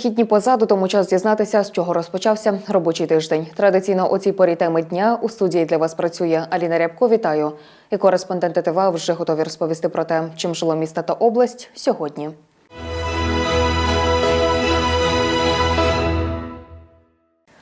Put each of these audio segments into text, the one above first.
Вихідні позаду, тому час дізнатися, з чого розпочався робочий тиждень. Традиційно о цій порі теми дня у студії для вас працює Аліна Рябко. Вітаю. І кореспонденти ТВА вже готові розповісти про те, чим жило місто та область сьогодні.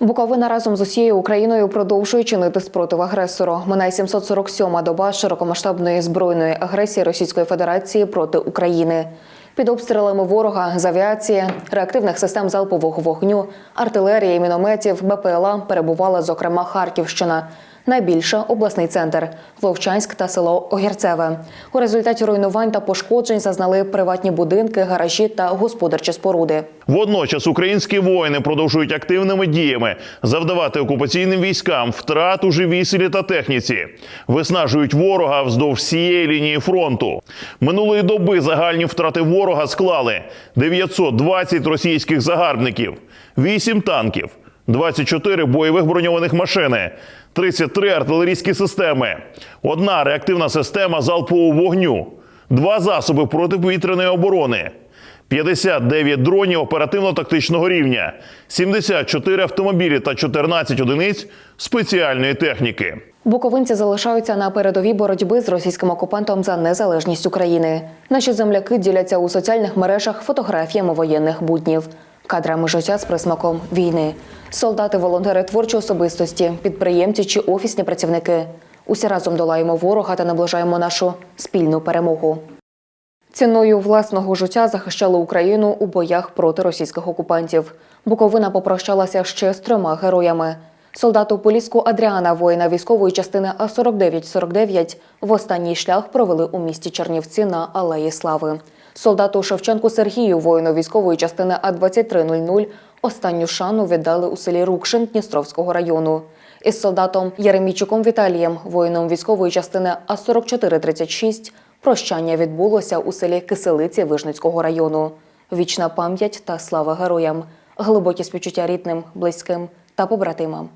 Буковина разом з усією Україною продовжує чинити спротив агресору. Минає 747-ма доба широкомасштабної збройної агресії Російської Федерації проти України. Під обстрілами ворога з авіації, реактивних систем залпового вогню, артилерії, мінометів, БПЛА перебувала зокрема Харківщина. Найбільше обласний центр Вовчанськ та село Огірцеве. У результаті руйнувань та пошкоджень зазнали приватні будинки, гаражі та господарчі споруди. Водночас українські воїни продовжують активними діями завдавати окупаційним військам втрат у живій силі та техніці, виснажують ворога вздовж всієї лінії фронту. Минулої доби загальні втрати ворога склали 920 російських загарбників, 8 танків, 24 бойових броньованих машини, 33 артилерійські системи, одна реактивна система залпового вогню, два засоби протиповітряної оборони. 59 дронів оперативно-тактичного рівня, 74 автомобілі та 14 одиниць спеціальної техніки. Буковинці залишаються на передовій боротьби з російським окупантом за незалежність України. Наші земляки діляться у соціальних мережах фотографіями воєнних буднів, кадрами життя з присмаком війни. Солдати, волонтери творчі особистості, підприємці чи офісні працівники. Усі разом долаємо ворога та наближаємо нашу спільну перемогу. Ціною власного життя захищали Україну у боях проти російських окупантів. Буковина попрощалася ще з трьома героями. Солдату Поліську Адріана, воїна військової частини А-49-49, в останній шлях провели у місті Чернівці на Алеї Слави. Солдату Шевченку Сергію, воїну військової частини А-2300, останню шану віддали у селі Рукшин Дністровського району. Із солдатом Єремійчуком Віталієм, воїном військової частини А-4436, прощання відбулося у селі Киселиці Вижницького району. Вічна пам'ять та слава героям, глибокі співчуття рідним, близьким та побратимам.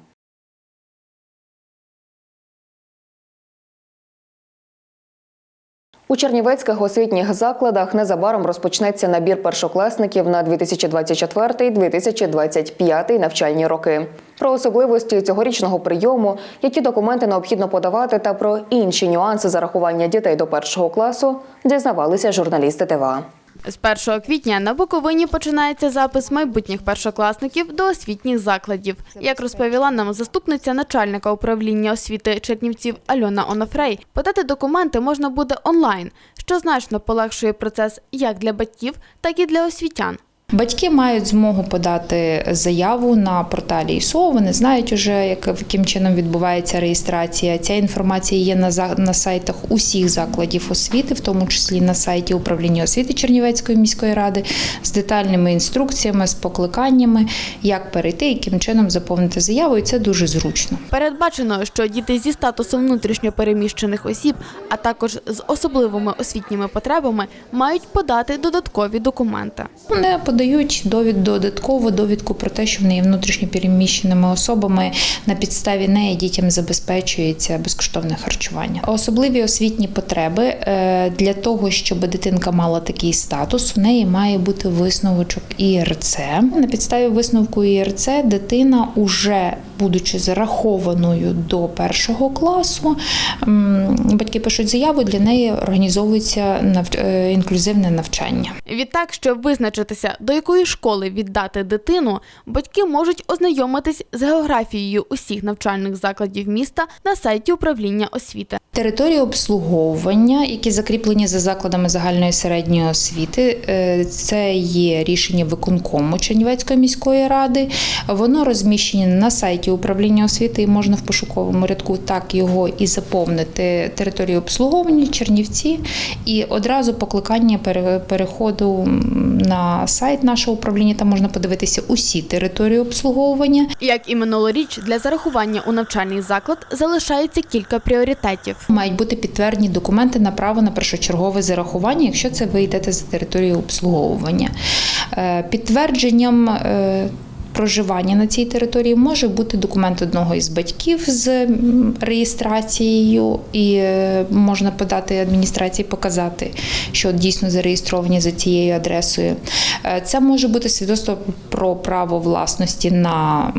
У чернівецьких освітніх закладах незабаром розпочнеться набір першокласників на 2024-2025 навчальні роки. Про особливості цьогорічного прийому, які документи необхідно подавати, та про інші нюанси зарахування дітей до першого класу дізнавалися журналісти ТВА. З 1 квітня на Буковині починається запис майбутніх першокласників до освітніх закладів. Як розповіла нам заступниця начальника управління освіти Чернівців Альона Онофрей, подати документи можна буде онлайн, що значно полегшує процес як для батьків, так і для освітян. Батьки мають змогу подати заяву на порталі ІСО. Вони знають уже, як яким чином відбувається реєстрація. Ця інформація є на на сайтах усіх закладів освіти, в тому числі на сайті управління освіти Чернівецької міської ради, з детальними інструкціями, з покликаннями, як перейти, яким чином заповнити заяву. І це дуже зручно. Передбачено, що діти зі статусом внутрішньопереміщених осіб, а також з особливими освітніми потребами, мають подати додаткові документи. Вони подають довід додаткову довідку про те, що вони є внутрішньо переміщеними особами. На підставі неї дітям забезпечується безкоштовне харчування. Особливі освітні потреби е, для того, щоб дитинка мала такий статус, у неї має бути висновочок ІРЦ. На підставі висновку ІРЦ дитина уже будучи зарахованою до першого класу, батьки пишуть заяву, для неї організовується е, інклюзивне навчання. Відтак, щоб визначитися, до якої школи віддати дитину, батьки можуть ознайомитись з географією усіх навчальних закладів міста на сайті управління освіти. Території обслуговування, які закріплені за закладами загальної середньої освіти, е, це є рішення виконкому Чернівецької міської ради. Воно розміщене на сайті управління освіти і можна в пошуковому рядку так його і заповнити. Території обслуговування Чернівці, і одразу покликання пере- переходу на сайт нашого управління. Там можна подивитися усі території обслуговування. Як і минулоріч, для зарахування у навчальний заклад залишається кілька пріоритетів. Мають бути підтверджені документи на право на першочергове зарахування, якщо це ви йдете за територією обслуговування. Е, Підтвердженням е, проживання на цій території може бути документ одного із батьків з реєстрацією, і е, можна подати адміністрації, показати, що дійсно зареєстровані за цією адресою. Е, Це може бути свідоцтво про право власності на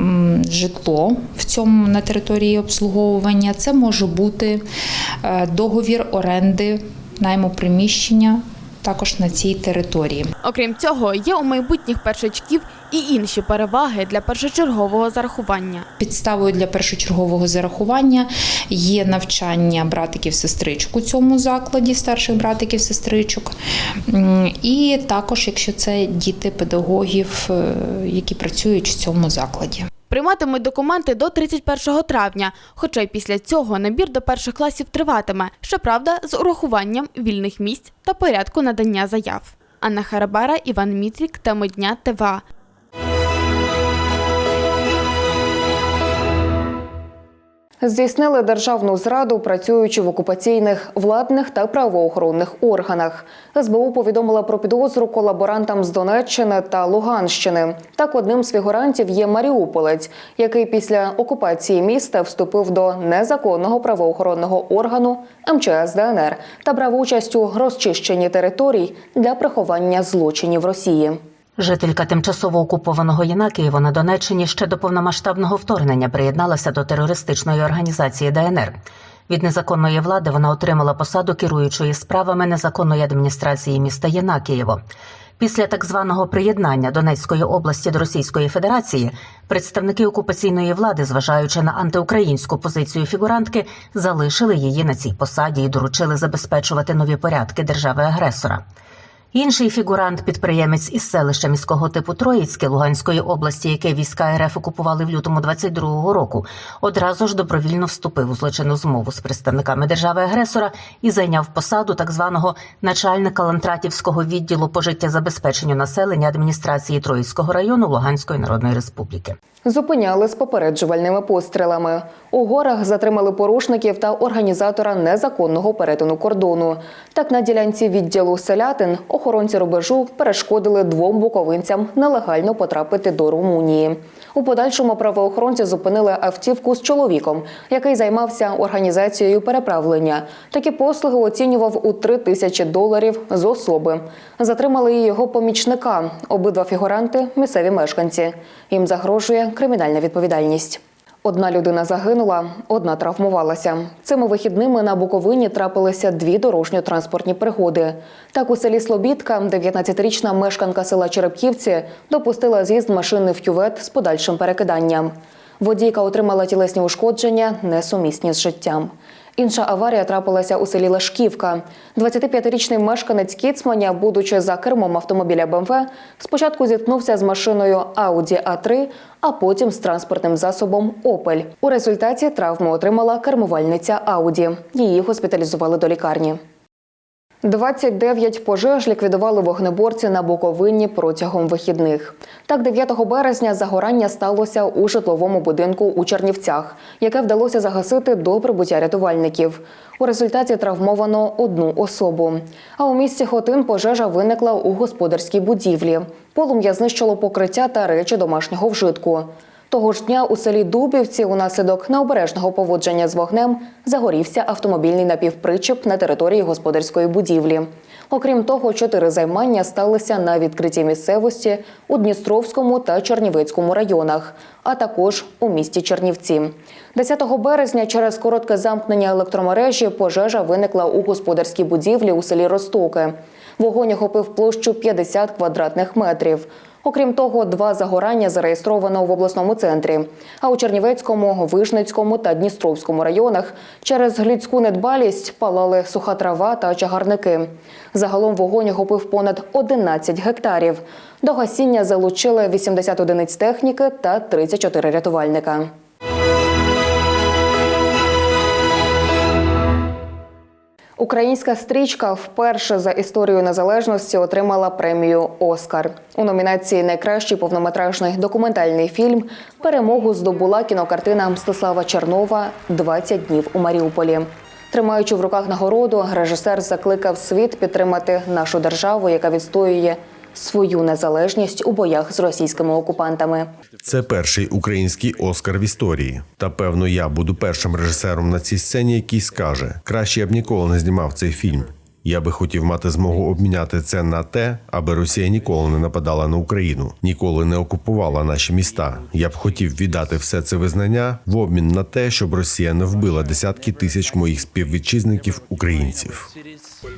житло в цьому на території обслуговування. Це може бути е, договір оренди найму приміщення також на цій території. Окрім цього, є у майбутніх першачків і інші переваги для першочергового зарахування. Підставою для першочергового зарахування є навчання братиків-сестричок у цьому закладі, старших братиків-сестричок. І також, якщо це діти педагогів, е, які працюють в цьому закладі. Прийматимуть документи до 31 травня, хоча й після цього набір до перших класів триватиме, щоправда, з урахуванням вільних місць та порядку надання заяв. Анна Харабара, Іван Мітрік, тема дня ТВА. Здійснили державну зраду, працюючи в окупаційних владних та правоохоронних органах. СБУ повідомила про підозру колаборантам з Донеччини та Луганщини. Так, одним з фігурантів є Маріуполець, який після окупації міста вступив до незаконного правоохоронного органу МЧС ДНР та брав участь у розчищенні територій для приховання злочинів Росії. Жителька тимчасово окупованого Єнакієва на Донеччині ще до повномасштабного вторгнення приєдналася до терористичної організації ДНР. Від незаконної влади вона отримала посаду керуючої справами незаконної адміністрації міста Єнакієво. Після так званого приєднання Донецької області до Російської Федерації представники окупаційної влади, зважаючи на антиукраїнську позицію фігурантки, залишили її на цій посаді і доручили забезпечувати нові порядки держави-агресора. Інший фігурант, підприємець із селища міського типу Троїцьке Луганської області, яке війська РФ окупували в лютому 22-го року, одразу ж добровільно вступив у злочинну змову з представниками держави-агресора і зайняв посаду так званого начальника Лантратівського відділу пожиттєзабезпеченню населення адміністрації Троїцького району Луганської Народної Республіки. Зупиняли з попереджувальними пострілами. У горах затримали порушників та організатора незаконного перетину кордону. Так на ділянці відділу селятин охоронці рубежу перешкодили двом буковинцям нелегально потрапити до Румунії. У подальшому правоохоронці зупинили автівку з чоловіком, який займався організацією переправлення. Такі послуги оцінював у 3 тисячі доларів з особи. Затримали і його помічника. Обидва фігуранти місцеві мешканці. Їм загрожує кримінальна відповідальність. Одна людина загинула, одна травмувалася. Цими вихідними на Буковині трапилися дві дорожньо-транспортні пригоди. Так у селі Слобідка 19-річна мешканка села Черепківці допустила з'їзд машини в кювет з подальшим перекиданням. Водійка отримала тілесні ушкодження, несумісні з життям. Інша аварія трапилася у селі Лашківка. 25-річний мешканець Кіцманя, будучи за кермом автомобіля БМВ, спочатку зіткнувся з машиною Audi A3, а потім з транспортним засобом Опель. У результаті травму отримала кермувальниця Ауді. Її госпіталізували до лікарні. 29 пожеж ліквідували вогнеборці на Буковині протягом вихідних. Так, 9 березня загорання сталося у житловому будинку у Чернівцях, яке вдалося загасити до прибуття рятувальників. У результаті травмовано одну особу. А у місті Хотин пожежа виникла у господарській будівлі. Полум'я знищило покриття та речі домашнього вжитку. Того ж дня у селі Дубівці унаслідок необережного поводження з вогнем загорівся автомобільний напівпричеп на території господарської будівлі. Окрім того, чотири займання сталися на відкритій місцевості у Дністровському та Чернівецькому районах, а також у місті Чернівці. 10 березня через коротке замкнення електромережі пожежа виникла у господарській будівлі у селі Ростоки. Вогонь охопив площу 50 квадратних метрів. Окрім того, два загорання зареєстровано в обласному центрі. А у Чернівецькому, Вишницькому та Дністровському районах через людську недбалість палали суха трава та чагарники. Загалом вогонь охопив понад 11 гектарів. До гасіння залучили 80 одиниць техніки та 34 рятувальника. Українська стрічка вперше за історію незалежності отримала премію Оскар у номінації Найкращий повнометражний документальний фільм. Перемогу здобула кінокартина Мстислава Чернова «20 днів у Маріуполі. Тримаючи в руках нагороду, режисер закликав світ підтримати нашу державу, яка відстоює свою незалежність у боях з російськими окупантами. Це перший український Оскар в історії. Та певно, я буду першим режисером на цій сцені, який скаже: краще я б ніколи не знімав цей фільм. Я би хотів мати змогу обміняти це на те, аби Росія ніколи не нападала на Україну, ніколи не окупувала наші міста. Я б хотів віддати все це визнання в обмін на те, щоб Росія не вбила десятки тисяч моїх співвітчизників українців.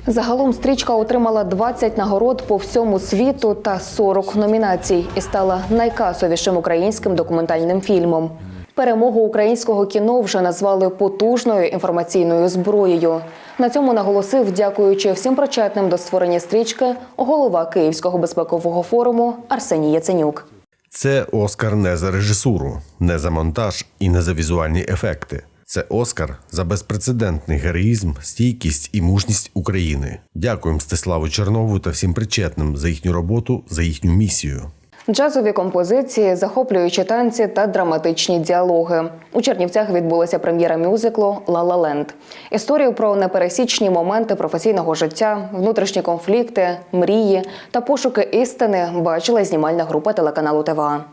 Загалом стрічка отримала 20 нагород по всьому світу та 40 номінацій і стала найкасовішим українським документальним фільмом. Перемогу українського кіно вже назвали потужною інформаційною зброєю. На цьому наголосив, дякуючи всім причетним до створення стрічки, голова Київського безпекового форуму Арсеній Яценюк. Це Оскар не за режисуру, не за монтаж і не за візуальні ефекти. Це Оскар за безпрецедентний героїзм, стійкість і мужність України. Дякуємо Мстиславу Чернову та всім причетним за їхню роботу, за їхню місію. Джазові композиції, захоплюючі танці та драматичні діалоги. У Чернівцях відбулася прем'єра мюзиклу «Ла Ла Ленд». Історію про непересічні моменти професійного життя, внутрішні конфлікти, мрії та пошуки істини бачила знімальна група телеканалу ТВА.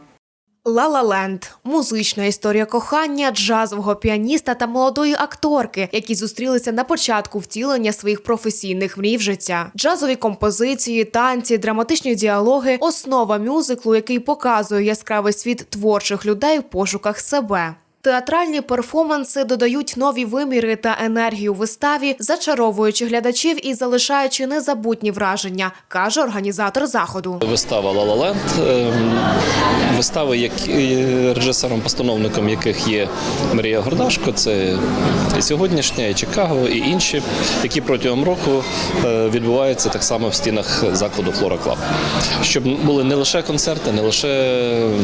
«Ла Ла – музична історія кохання джазового піаніста та молодої акторки, які зустрілися на початку втілення своїх професійних мрій в життя. Джазові композиції, танці, драматичні діалоги – основа мюзиклу, який показує яскравий світ творчих людей в пошуках себе. Театральні перформанси додають нові виміри та енергію виставі, зачаровуючи глядачів і залишаючи незабутні враження, каже організатор заходу. Вистава «Ла Ла Ленд», ем, вистави, як режисером-постановником яких є Марія Гордашко, це і сьогоднішня, і Чикаго, і інші, які протягом року е, відбуваються так само в стінах закладу Флора Клаб. Щоб були не лише концерти, не лише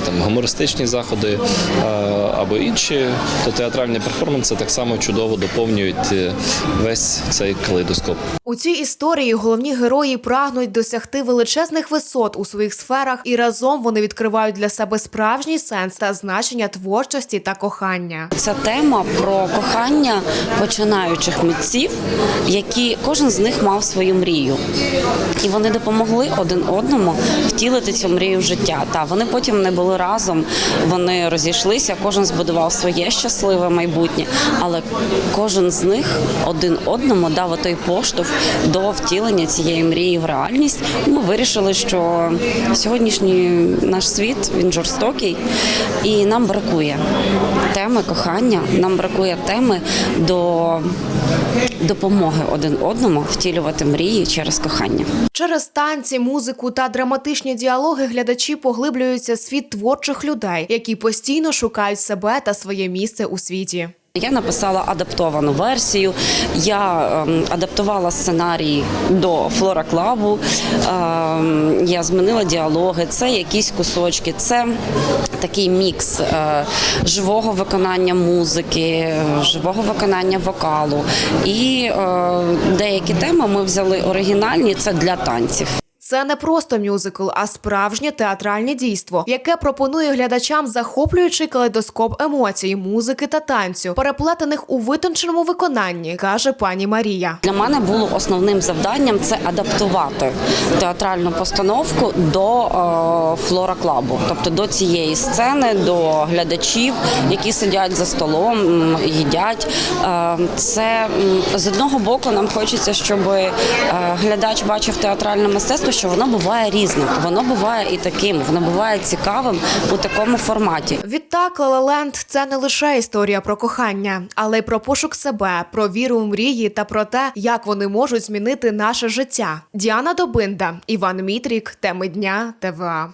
там гумористичні заходи або інші, то театральні перформанси так само чудово доповнюють е, весь цей калейдоскоп. У цій історії головні герої прагнуть досягти величезних висот у своїх сферах, і разом вони відкривають для себе справжній сенс та значення творчості та кохання. Ця тема про кохання починаючих митців, які кожен з них мав свою мрію, і вони допомогли один одному втілити цю мрію в життя. Та вони потім не були разом, вони розійшлися, кожен збудував своє щасливе майбутнє, але кожен з них один одному дав той поштовх до втілення цієї мрії в реальність. Ми вирішили, що сьогоднішній наш світ він жорстокий, і нам бракує теми кохання. Нам бракує теми до допомоги один одному втілювати мрії через кохання. Через танці, музику та драматичні діалоги глядачі поглиблюються світ творчих людей, які постійно шукають себе та своє місце у світі. Я написала адаптовану версію. Я ем, адаптувала сценарій до Флора Клабу. Ем, я змінила діалоги. Це якісь кусочки. Це такий мікс е, живого виконання музики, живого виконання вокалу. І е, деякі теми ми взяли оригінальні. Це для танців. Це не просто мюзикл, а справжнє театральне дійство, яке пропонує глядачам захоплюючий калейдоскоп емоцій, музики та танцю, переплетених у витонченому виконанні, каже пані Марія. Для мене було основним завданням це адаптувати театральну постановку до е, Флора Клабу, тобто до цієї сцени, до глядачів, які сидять за столом, їдять. Е, це з одного боку нам хочеться, щоб е, глядач бачив театральне мистецтво, що воно буває різним, воно буває і таким, воно буває цікавим у такому форматі. Відтак, «Ла Ла Ленд» – це не лише історія про кохання, але й про пошук себе, про віру у мрії та про те, як вони можуть змінити наше життя. Діана Добинда, Іван Мітрік, теми дня ТВА.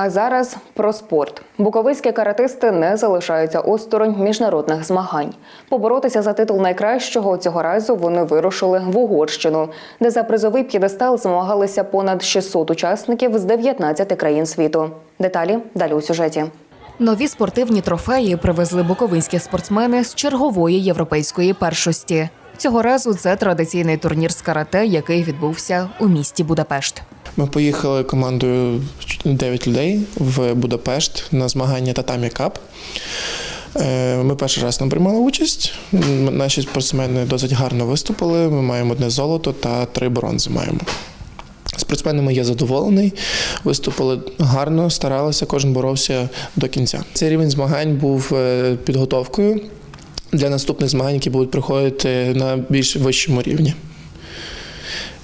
А зараз про спорт. Буковинські каратисти не залишаються осторонь міжнародних змагань. Поборотися за титул найкращого цього разу вони вирушили в Угорщину, де за призовий п'єдестал змагалися понад 600 учасників з 19 країн світу. Деталі далі у сюжеті. Нові спортивні трофеї привезли буковинські спортсмени з чергової європейської першості. Цього разу це традиційний турнір з карате, який відбувся у місті Будапешт. Ми поїхали командою 9 людей в Будапешт на змагання Татамі Кап. Е, Ми перший раз там приймали участь. Наші спортсмени досить гарно виступили. Ми маємо одне золото та три бронзи маємо. Спортсменами я задоволений. Виступили гарно, старалися, кожен боровся до кінця. Цей рівень змагань був е, підготовкою для наступних змагань, які будуть проходити на більш вищому рівні.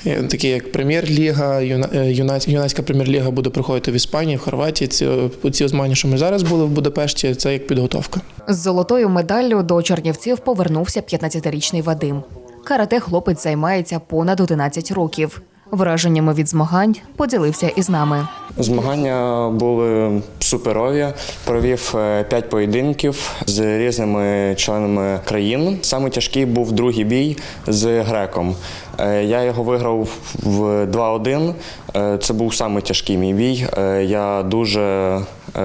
Такі як прем'єр-ліга, е, юна- юнацька прем'єр-ліга буде проходити в Іспанії, в Хорватії. Ці, ці змагання, що ми зараз були в Будапешті, це як підготовка. З золотою медаллю до Чернівців повернувся 15-річний Вадим. Карате хлопець займається понад 11 років. Враженнями від змагань поділився із нами. Змагання були суперові. Провів е, п'ять поєдинків з різними членами країн. Саме тяжкий був другий бій з греком. Е, Я його виграв в 2-1. Е, Це був саме тяжкий мій бій. Я дуже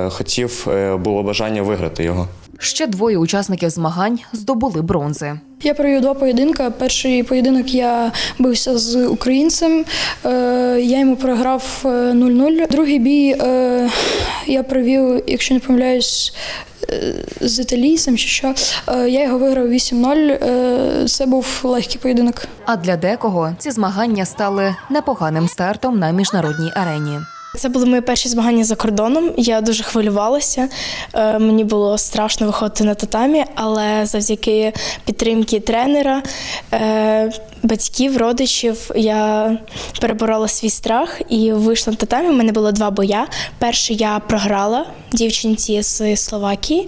хотів, було бажання виграти його. Ще двоє учасників змагань здобули бронзи. Я провів два поєдинки. Перший поєдинок я бився з українцем. Е, я йому програв е, 0-0. Другий бій е, я провів, якщо не помиляюсь, е, з італійцем чи що. Е, я його виграв 8-0. Е, це був легкий поєдинок. А для декого ці змагання стали непоганим стартом на міжнародній арені. Це були мої перші змагання за кордоном. Я дуже хвилювалася. Е, Мені було страшно виходити на татамі, але завдяки підтримки тренера, е, батьків, родичів я переборола свій страх і вийшла на татамі. У мене було два боя. Перший я програла дівчинці з Словакії.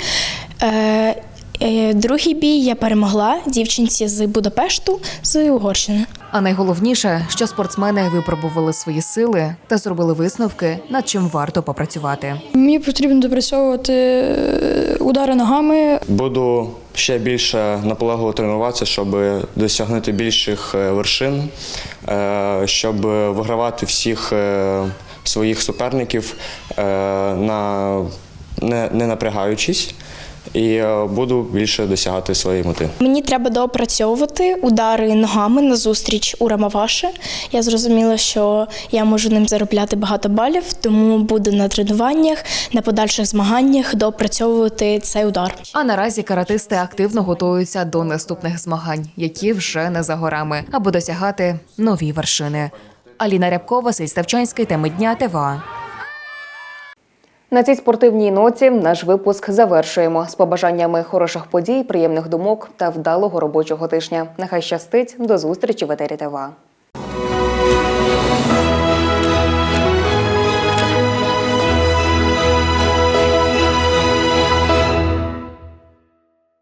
Е, Другий бій я перемогла дівчинці з Будапешту з Угорщини. А найголовніше, що спортсмени випробували свої сили та зробили висновки, над чим варто попрацювати. Мені потрібно допрацьовувати е, удари ногами, Буду ще більше наполегливо тренуватися, щоб досягнути більших е, вершин, щоб вигравати всіх своїх суперників, на, не напрягаючись, і е, буду більше досягати своєї мети. Мені треба доопрацьовувати удари ногами на зустріч у Рамаваши. Я зрозуміла, що я можу ним заробляти багато балів, тому буду на тренуваннях, на подальших змаганнях доопрацьовувати цей удар. А наразі каратисти активно готуються до наступних змагань, які вже не за горами, аби досягати нові вершини. Аліна Рябкова, Василь Ставчанський, теми дня ТВА. На цій спортивній ноті наш випуск завершуємо з побажаннями хороших подій, приємних думок та вдалого робочого тижня. Нехай щастить до зустрічі в етері ТВА.